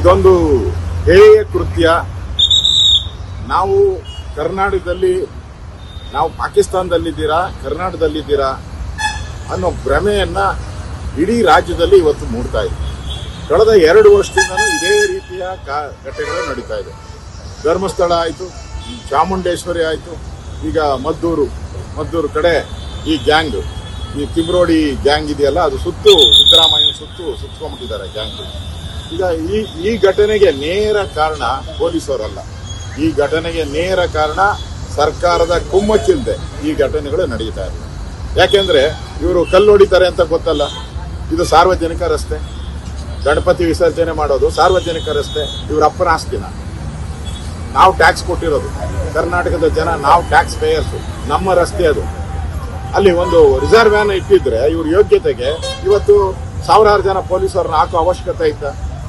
ಇದೊಂದು ಹೇಯ ಕೃತ್ಯ. ನಾವು ಕರ್ನಾಟಕದಲ್ಲಿ, ನಾವು ಪಾಕಿಸ್ತಾನದಲ್ಲಿದ್ದೀರಾ, ಕರ್ನಾಟಕದಲ್ಲಿದ್ದೀರಾ ಅನ್ನೋ ಭ್ರಮೆಯನ್ನ ಇಡೀ ರಾಜ್ಯದಲ್ಲಿ ಇವತ್ತು ಮೂಡ್ತಾ ಇದೆ. ಕಳೆದ ಎರಡು ವರ್ಷದಿಂದಲೂ ಇದೇ ರೀತಿಯ ಘಟನೆಗಳು ನಡೀತಾ ಇದೆ. ಧರ್ಮಸ್ಥಳ ಆಯಿತು, ಚಾಮುಂಡೇಶ್ವರಿ ಆಯಿತು, ಈಗ ಮದ್ದೂರು ಮದ್ದೂರು ಕಡೆ ಈ ಗ್ಯಾಂಗ್, ಈ ತಿಮ್ರೋಡಿ ಗ್ಯಾಂಗ್ ಇದೆಯಲ್ಲ, ಅದು ಸುತ್ತು ಸಿದ್ದರಾಮಯ್ಯ ಸುತ್ತು ಸುತ್ಕೊಂಡ್ಬಿಟ್ಟಿದ್ದಾರೆ ಗ್ಯಾಂಗ್. ಈಗ ಈ ಈ ಘಟನೆಗೆ ನೇರ ಕಾರಣ ಪೊಲೀಸರಲ್ಲ. ಈ ಘಟನೆಗೆ ನೇರ ಕಾರಣ ಸರ್ಕಾರದ ಕುಮ್ಮಚ್ಚಿಲ್ಲದೆ ಈ ಘಟನೆಗಳು ನಡೀತಾ ಇದೆ. ಯಾಕೆಂದ್ರೆ ಇವರು ಕಲ್ಲು ಹೊಡಿತಾರೆ ಅಂತ ಗೊತ್ತಲ್ಲ. ಇದು ಸಾರ್ವಜನಿಕ ರಸ್ತೆ. ಗಣಪತಿ ವಿಸರ್ಜನೆ ಮಾಡೋದು ಸಾರ್ವಜನಿಕ ರಸ್ತೆ. ಇವರ ಅಪ್ಪನ ಆಸ್ತಿನ. ನಾವು ಟ್ಯಾಕ್ಸ್ ಕೊಟ್ಟಿರೋದು. ಕರ್ನಾಟಕದ ಜನ ನಾವು ಟ್ಯಾಕ್ಸ್ ಪೇಯರ್ಸ್ ನಮ್ಮ ರಸ್ತೆ ಅದು. ಅಲ್ಲಿ ಒಂದು ರಿಸರ್ವ್ ವ್ಯಾನ್ ಇಟ್ಟಿದ್ರೆ ಇವ್ರ ಯೋಗ್ಯತೆಗೆ ಇವತ್ತು ಸಾವಿರಾರು ಜನ ಪೊಲೀಸರನ್ನ ಹಾಕೋ ಅವಶ್ಯಕತೆ ಇತ್ತ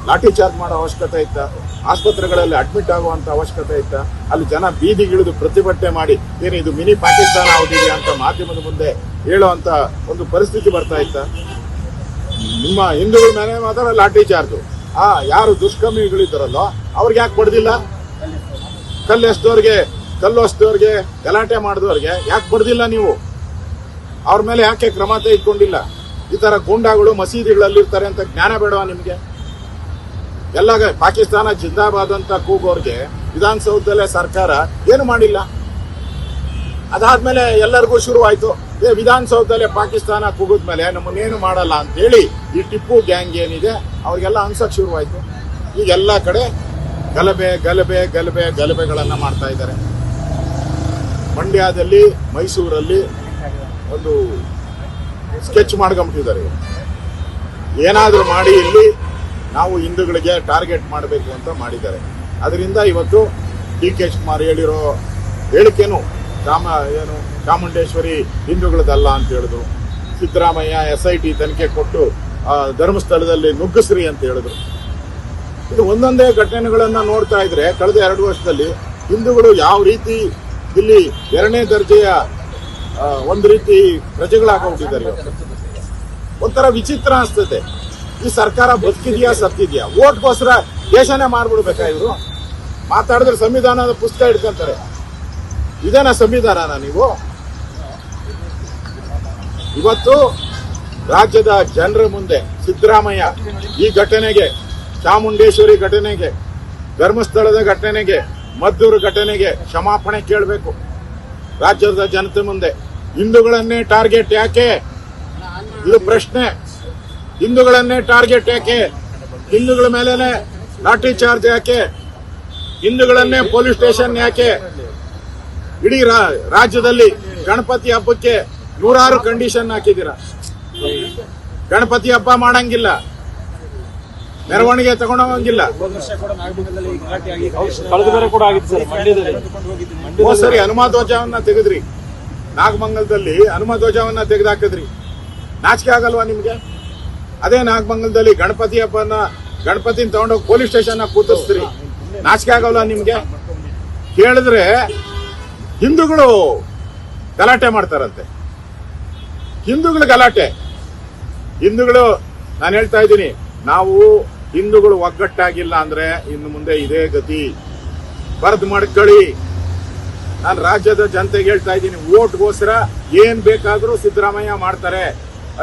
ಲಾಠಿ ಚಾರ್ಜ್ ಮಾಡೋ ಅವಶ್ಯಕತೆ ಇತ್ತ? ಆಸ್ಪತ್ರೆಗಳಲ್ಲಿ ಅಡ್ಮಿಟ್ ಆಗುವಂತ ಅವಶ್ಯಕತೆ ಇತ್ತ? ಅಲ್ಲಿ ಜನ ಬೀದಿಗಿಳಿದು ಪ್ರತಿಭಟನೆ ಮಾಡಿ, ಏನು ಇದು ಮಿನಿ ಪಾಕಿಸ್ತಾನ ಆಗಿದೆ ಅಂತ ಮಾಧ್ಯಮದ ಮುಂದೆ ಹೇಳುವಂತ ಒಂದು ಪರಿಸ್ಥಿತಿ ಬರ್ತಾ ಇತ್ತ? ನಿಮ್ಮ ಹಿಂದೂಗಳ ಮೇಲೆ ಮಾತ್ರ ಲಾಠಿ ಚಾರ್ಜು. ಆ, ಯಾರು ದುಷ್ಕರ್ಮಿಗಳಿದ್ದಾರಲ್ಲೋ, ಅವ್ರಿಗೆ ಯಾಕೆ ಬಡ್ದಿಲ್ಲ? ಕಲ್ಲು ಎಸ್ತೋರ್ಗೆ ಕಲ್ಲು ಎಸ್ತೋರ್ಗೆ ಗಲಾಟೆ ಮಾಡಿದವ್ರಿಗೆ ಯಾಕೆ ಬಡ್ದಿಲ್ಲ ನೀವು? ಅವ್ರ ಮೇಲೆ ಯಾಕೆ ಕ್ರಮ ತೆಗೆದುಕೊಂಡಿಲ್ಲ? ಈ ಥರ ಗೂಂಡಾಗಳು ಮಸೀದಿಗಳಲ್ಲಿ ಇರ್ತಾರೆ ಅಂತ ಜ್ಞಾನ ಬೇಡವಾ ನಿಮ್ಗೆ? ಎಲ್ಲ ಪಾಕಿಸ್ತಾನ ಜಿಂದಾಬಾದ್ ಅಂತ ಕೂಗೋರ್ಗೆ ವಿಧಾನಸೌಧದಲ್ಲೇ ಸರ್ಕಾರ ಏನು ಮಾಡಿಲ್ಲ. ಅದಾದ್ಮೇಲೆ ಎಲ್ಲರಿಗೂ ಶುರುವಾಯಿತು. ಏ, ವಿಧಾನಸೌಧದಲ್ಲೇ ಪಾಕಿಸ್ತಾನ ಕೂಗಿದ್ಮೇಲೆ ನಮ್ಮನ್ನೇನು ಮಾಡಲ್ಲ ಅಂತೇಳಿ ಈ ಟಿಪ್ಪು ಗ್ಯಾಂಗ್ ಏನಿದೆ, ಅವ್ರಿಗೆಲ್ಲ ಅನ್ಸಕ್ ಶುರುವಾಯಿತು. ಈಗ ಎಲ್ಲ ಕಡೆ ಗಲಭೆ ಗಲಭೆ ಗಲಭೆ, ಗಲಭೆಗಳನ್ನು ಮಾಡ್ತಾ ಇದ್ದಾರೆ. ಮಂಡ್ಯದಲ್ಲಿ, ಮೈಸೂರಲ್ಲಿ ಒಂದು ಸ್ಕೆಚ್ ಮಾಡ್ಕೊಂಬಿಟ್ಟಿದ್ದಾರೆ. ಏನಾದರೂ ಮಾಡಿ ಇಲ್ಲಿ ನಾವು ಹಿಂದೂಗಳಿಗೆ ಟಾರ್ಗೆಟ್ ಮಾಡಬೇಕು ಅಂತ ಮಾಡಿದ್ದಾರೆ. ಅದರಿಂದ ಇವತ್ತು ಡಿ ಕೆ ಶಿವಕುಮಾರ್ ಹೇಳಿರೋ ಹೇಳಿಕೆನು ರಾಮ ಏನು ಚಾಮುಂಡೇಶ್ವರಿ ಹಿಂದೂಗಳದಲ್ಲ ಅಂತ ಹೇಳಿದ್ರು. ಸಿದ್ದರಾಮಯ್ಯ ಎಸ್ ಐ ಟಿ ತನಿಖೆ ಕೊಟ್ಟು ಧರ್ಮಸ್ಥಳದಲ್ಲಿ ನುಗ್ಗಿಸ್ರಿ ಅಂತ ಹೇಳಿದ್ರು. ಇದು ಒಂದೊಂದೇ ಘಟನೆಗಳನ್ನು ನೋಡ್ತಾ ಇದ್ರೆ ಕಳೆದ ಎರಡು ವರ್ಷದಲ್ಲಿ ಹಿಂದೂಗಳು ಯಾವ ರೀತಿ ಇಲ್ಲಿ ಎರಡನೇ ದರ್ಜೆಯ ಒಂದು ರೀತಿ ಪ್ರಜೆಗಳಾಗೋಗ್ಬಿಟ್ಟಿದ್ದಾರೆ ಇವತ್ತು. ಒಂಥರ ವಿಚಿತ್ರ ಅನ್ಸ್ತದೆ ಈ ಸರ್ಕಾರ ಬದುಕಿದ್ಯಾ ಸತ್ತಿದ್ಯಾ? ಓಟ್ಗೋಸ್ಕರ ದೇಶನೇ ಮಾಡ್ಬಿಡ್ಬೇಕಾ ಇವರು? ಮಾತಾಡಿದ್ರೆ ಸಂವಿಧಾನದ ಪುಸ್ತಕ ಇಟ್ಕೊಂತಾರೆ ಇದೇನ ಸಂವಿಧಾನನ ನೀವು? ಇವತ್ತು ರಾಜ್ಯದ ಜನರ ಮುಂದೆ ಸಿದ್ದರಾಮಯ್ಯ ಈ ಘಟನೆಗೆ, ಚಾಮುಂಡೇಶ್ವರಿ ಘಟನೆಗೆ, ಧರ್ಮಸ್ಥಳದ ಘಟನೆಗೆ, ಮದ್ದೂರು ಘಟನೆಗೆ ಕ್ಷಮಾಪಣೆ ಕೇಳಬೇಕು. ರಾಜ್ಯದ ಜನತೆ ಮುಂದೆ ಹಿಂದೂಗಳನ್ನೇ ಟಾರ್ಗೆಟ್ ಯಾಕೆ? ಇದು ಪ್ರಶ್ನೆ. ಹಿಂದೂಗಳನ್ನೇ ಟಾರ್ಗೆಟ್ ಯಾಕೆ? ಹಿಂದೂಗಳ ಮೇಲೆನೆ ಲಾಟ್ರಿ ಚಾರ್ಜ್ ಯಾಕೆ? ಹಿಂದೂಗಳನ್ನೇ ಪೊಲೀಸ್ ಸ್ಟೇಷನ್ ಯಾಕೆ? ಇಡೀ ರಾಜ್ಯದಲ್ಲಿ ಗಣಪತಿ ಹಬ್ಬಕ್ಕೆ ನೂರಾರು ಕಂಡೀಷನ್ ಹಾಕಿದ್ದೀರಾ? ಗಣಪತಿ ಹಬ್ಬ ಮಾಡಂಗಿಲ್ಲ. ಮೆರವಣಿಗೆ ಹೋದ್ ಸರಿ ಹನುಮ ಧ್ವಜವನ್ನ ತೆಗೆದ್ರಿ. ನಾಗಮಂಗಲದಲ್ಲಿ ಹನುಮ ಧ್ವಜವನ್ನ ತೆಗೆದಾಕಿದ್ರಿ. ನಾಚಿಕೆ ಆಗಲ್ವಾ ನಿಮ್ಗೆ? ಅದೇ ನಾಗಮಂಗಲದಲ್ಲಿ ಗಣಪತಿ ಹಬ್ಬನ ಗಣಪತಿನ ತಗೊಂಡೋಗಿ ಪೊಲೀಸ್ ಸ್ಟೇಷನ್ ಕೂತಿಸ್ತೀರಿ. ನಾಚಿಕೆ ಆಗಲ್ಲ ನಿಮ್ಗೆ? ಕೇಳಿದ್ರೆ ಹಿಂದೂಗಳು ಗಲಾಟೆ ಮಾಡ್ತಾರಂತೆ. ಹಿಂದೂಗಳು ಗಲಾಟೆ. ಹಿಂದೂಗಳು, ನಾನು ಹೇಳ್ತಾ ಇದ್ದೀನಿ, ನಾವು ಹಿಂದೂಗಳು ಒಗ್ಗಟ್ಟಾಗಿಲ್ಲ ಅಂದ್ರೆ ಇನ್ನು ಮುಂದೆ ಇದೇ ಗತಿ. ಬರೆದು ಮಾಡ್ಕೊಳ್ಳಿ. ನಾನು ರಾಜ್ಯದ ಜನತೆಗೆ ಹೇಳ್ತಾ ಇದ್ದೀನಿ, ಓಟ್ಗೋಸ್ಕರ ಏನ್ ಬೇಕಾದರೂ ಸಿದ್ದರಾಮಯ್ಯ ಮಾಡ್ತಾರೆ.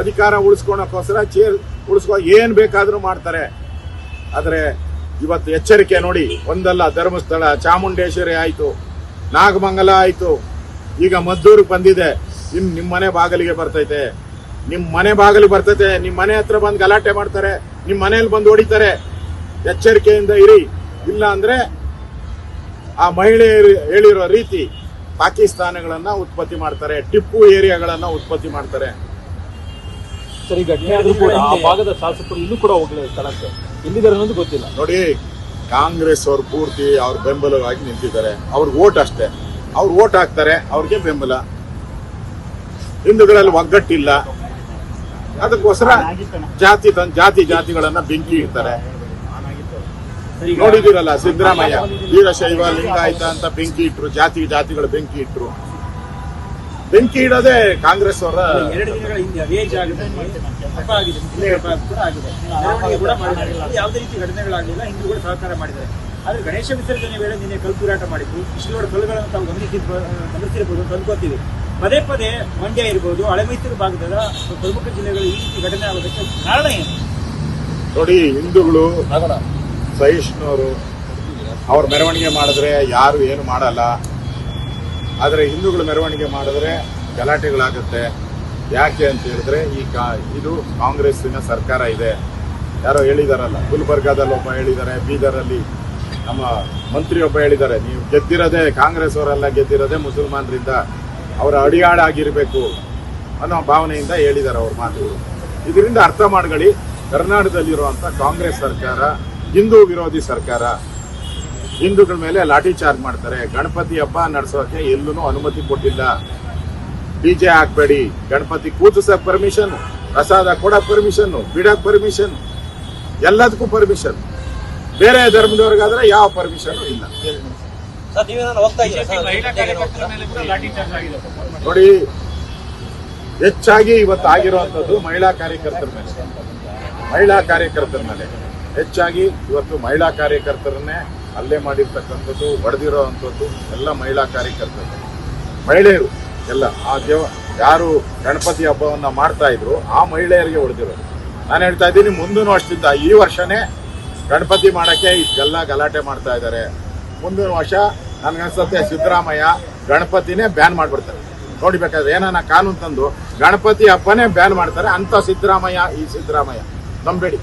ಅಧಿಕಾರ ಉಳಿಸ್ಕೊಳಕ್ಕೋಸ್ಕರ ಚೇರ್ ಉಳಿಸ್ಕೊ, ಏನ್ ಬೇಕಾದ್ರೂ ಮಾಡ್ತಾರೆ. ಆದ್ರೆ ಇವತ್ತು ಎಚ್ಚರಿಕೆ ನೋಡಿ, ಒಂದಲ್ಲ ಧರ್ಮಸ್ಥಳ, ಚಾಮುಂಡೇಶ್ವರಿ ಆಯ್ತು, ನಾಗಮಂಗಲ ಆಯ್ತು, ಈಗ ಮದ್ದೂರಿಗೆ ಬಂದಿದೆ ಇನ್ ನಿಮ್ಮ ಮನೆ ಬಾಗಿಲಿಗೆ ಬರ್ತೈತೆ. ನಿಮ್ ಮನೆ ಬಾಗಿಲಿಗೆ ಬರ್ತೈತೆ, ನಿಮ್ ಮನೆ ಹತ್ರ ಬಂದು ಗಲಾಟೆ ಮಾಡ್ತಾರೆ, ನಿಮ್ ಮನೇಲಿ ಬಂದು ಹೊಡಿತಾರೆ. ಎಚ್ಚರಿಕೆಯಿಂದ ಇರಿ. ಇಲ್ಲ ಅಂದ್ರೆ ಆ ಮಹಿಳೆಯರು ಹೇಳಿರೋ ರೀತಿ ಪಾಕಿಸ್ತಾನಗಳನ್ನ ಉತ್ಪತ್ತಿ ಮಾಡ್ತಾರೆ, ಟಿಪ್ಪು ಏರಿಯಾಗಳನ್ನ ಉತ್ಪತ್ತಿ ಮಾಡ್ತಾರೆ. ಸರ್ ಘಟನೆ ಆದ್ರೂ ಕೂಡ ಆ ಭಾಗದ ಶಾಸಕರು ಇನ್ನೂ ಕೂಡ ಹೋಗಲಿಲ್ಲ ಸ್ಥಳಕ್ಕೆ. ಎಲ್ಲಿದ್ದಾರೆ ಅನ್ನೋದು ಗೊತ್ತಿಲ್ಲ. ನೋಡಿ ಕಾಂಗ್ರೆಸ್ ಅವ್ರು ಪೂರ್ತಿ ಅವ್ರ ಬೆಂಬಲವಾಗಿ ನಿಂತಿದ್ದಾರೆ. ಅವ್ರ ಓಟ್ ಅಷ್ಟೇ. ಅವ್ರು ಓಟ್ ಹಾಕ್ತಾರೆ ಅವ್ರಿಗೆ ಬೆಂಬಲ. ಹಿಂದೂಗಳಲ್ಲಿ ಒಗ್ಗಟ್ಟಿಲ್ಲ. ಅದಕ್ಕೋಸ್ಕರ ಜಾತಿ ತನ್ ಜಾತಿ ಜಾತಿಗಳನ್ನ ಬೆಂಕಿ ಇಡ್ತಾರೆ. ನೋಡಿದಿರಲ್ಲ ಸಿದ್ದರಾಮಯ್ಯ ವೀರಶೈವ ಲಿಂಗಾಯಿತ ಅಂತ ಬೆಂಕಿ ಇಟ್ರು ಜಾತಿ ಜಾತಿಗಳ ಬೆಂಕಿ ಇಟ್ರು. ಬೆಂಕಿ ಇಡೋದೇ ಕಾಂಗ್ರೆಸ್ ಅವರ ಎರಡು ದಿನಗಳ ಹಿಂದೆ ರೇಜ್ ಆಗಿದೆ ಹಬ್ಬ ಆಗಿದೆ. ಹಬ್ಬ ಕೂಡ ಆಗಿದೆ. ಮೆರವಣಿಗೆ ಕೂಡ ಮಾಡಿದ್ದಾರೆ ಯಾವುದೇ ರೀತಿ ಘಟನೆಗಳಾಗಲಿಲ್ಲ ಹಿಂದೂಗಳು ಸಹಕಾರ ಮಾಡಿದ್ದಾರೆ. ಆದ್ರೆ ಗಣೇಶ ವಿಸರ್ಜನೆ ವೇಳೆ ನಿನ್ನೆ ಕಲ್ಪುರಾಟ ಮಾಡಿದ್ದು ಇಷ್ಟೋಡ ಕಲ್ಲುಗಳನ್ನು ತಾವು ಗಮನಿಸಿ ಗಮನಿಸಿರ್ಬೋದು ಅಂತ ಅನ್ಕೋತೀವಿ. ಪದೇ ಪದೇ ಮಂಡ್ಯ ಇರ್ಬೋದು ಹಳೆ ಮೈಸೂರು ಭಾಗದ ಪ್ರಮುಖ ಜಿಲ್ಲೆಗಳು ಈ ರೀತಿ ಘಟನೆ ಆಗೋದಕ್ಕೆ ಕಾರಣ ಏನು? ನೋಡಿ ಹಿಂದೂಗಳು ಸಹಿಷ್ಣುವರು. ಅವ್ರ ಮೆರವಣಿಗೆ ಮಾಡಿದ್ರೆ ಯಾರು ಏನು ಮಾಡಲ್ಲ. ಆದರೆ ಹಿಂದೂಗಳು ಮೆರವಣಿಗೆ ಮಾಡಿದ್ರೆ ಗಲಾಟೆಗಳಾಗುತ್ತೆ. ಯಾಕೆ ಅಂತ ಹೇಳಿದ್ರೆ ಈ ಕಾ ಇದು ಕಾಂಗ್ರೆಸ್ಸಿನ ಸರ್ಕಾರ ಇದೆ. ಯಾರೋ ಹೇಳಿದಾರಲ್ಲ, ಗುಲ್ಬರ್ಗಾದಲ್ಲಿ ಒಬ್ಬ ಹೇಳಿದ್ದಾರೆ ಬೀದರಲ್ಲಿ ನಮ್ಮ ಮಂತ್ರಿ ಒಬ್ಬ ಹೇಳಿದ್ದಾರೆ ನೀವು ಗೆದ್ದಿರೋದೇ ಕಾಂಗ್ರೆಸ್ ಅವರೆಲ್ಲ ಗೆದ್ದಿರೋದೇ ಮುಸಲ್ಮಾನರಿಂದ. ಅವರ ಅಡಿಯಾಳ ಆಗಿರಬೇಕು ಅನ್ನೋ ಭಾವನೆಯಿಂದ ಹೇಳಿದ್ದಾರೆ ಅವ್ರ ಮಾತುಗಳು. ಇದರಿಂದ ಅರ್ಥ ಮಾಡ್ಕೊಳ್ಳಿ, ಕರ್ನಾಟಕದಲ್ಲಿರುವಂಥ ಕಾಂಗ್ರೆಸ್ ಸರ್ಕಾರ, ಹಿಂದೂ ವಿರೋಧಿ ಸರ್ಕಾರ ಹಿಂದೂಗಳ ಮೇಲೆ ಲಾಠಿ ಚಾರ್ಜ್ ಮಾಡ್ತಾರೆ. ಗಣಪತಿ ಹಬ್ಬ ನಡೆಸೋಕೆ ಎಲ್ಲೂ ಅನುಮತಿ ಕೊಟ್ಟಿಲ್ಲ. ಡಿಜೆ ಹಾಕ್ಬೇಡಿ. ಗಣಪತಿ ಕೂತಿಸಕ್ ಪರ್ಮಿಷನ್ ಪ್ರಸಾದ ಕೊಡಕ್ ಪರ್ಮಿಷನ್ ಬಿಡಕ್ ಪರ್ಮಿಷನ್ ಎಲ್ಲದಕ್ಕೂ ಪರ್ಮಿಷನ್ ಬೇರೆ ಧರ್ಮದವ್ರಿಗಾದ್ರೆ ಯಾವ ಪರ್ಮಿಷನ್ ಇಲ್ಲ. ನೋಡಿ ಹೆಚ್ಚಾಗಿ ಇವತ್ತು ಆಗಿರುವಂತದ್ದು ಮಹಿಳಾ ಕಾರ್ಯಕರ್ತರ ಮೇಲೆ. ಮಹಿಳಾ ಕಾರ್ಯಕರ್ತರ ಮೇಲೆ. ಹೆಚ್ಚಾಗಿ ಇವತ್ತು ಮಹಿಳಾ ಕಾರ್ಯಕರ್ತರನ್ನೇ ಹಲ್ಲೆ ಮಾಡಿರ್ತಕ್ಕಂಥದ್ದು ಹೊಡೆದಿರೋ ಅಂಥದ್ದು, ಎಲ್ಲ ಮಹಿಳಾ ಕಾರ್ಯಕರ್ತರು. ಮಹಿಳೆಯರು, ಎಲ್ಲ. ಆ ದೇವ, ಯಾರು ಗಣಪತಿ ಹಬ್ಬವನ್ನ ಮಾಡ್ತಾ ಇದ್ರು, ಆ ಮಹಿಳೆಯರಿಗೆ ಹೊಡೆದಿರೋದು. ನಾನು ಹೇಳ್ತಾ ಇದ್ದೀನಿ ಮುಂದೂ ಅಷ್ಟಿದ್ದ ಈ ವರ್ಷನೇ ಗಣಪತಿ ಮಾಡಕ್ಕೆ ಇಷ್ಟೆಲ್ಲ ಗಲಾಟೆ ಮಾಡ್ತಾ ಇದ್ದಾರೆ. ಮುಂದಿನ ವರ್ಷ ನನಗನ್ಸುತ್ತೆ, ಸಿದ್ದರಾಮಯ್ಯ ಗಣಪತಿನೇ ಬ್ಯಾನ್ ಮಾಡಿಬಿಡ್ತಾರೆ. ನೋಡಿಬೇಕಾದ್ರೆ ಏನಾನ ಕಾನೂನು ತಂದು ಗಣಪತಿ ಹಬ್ಬನೇ ಬ್ಯಾನ್ ಮಾಡ್ತಾರೆ. ಅಂತ ಸಿದ್ದರಾಮಯ್ಯ, ಈ ಸಿದ್ದರಾಮಯ್ಯ. ನಂಬೇಡಿ.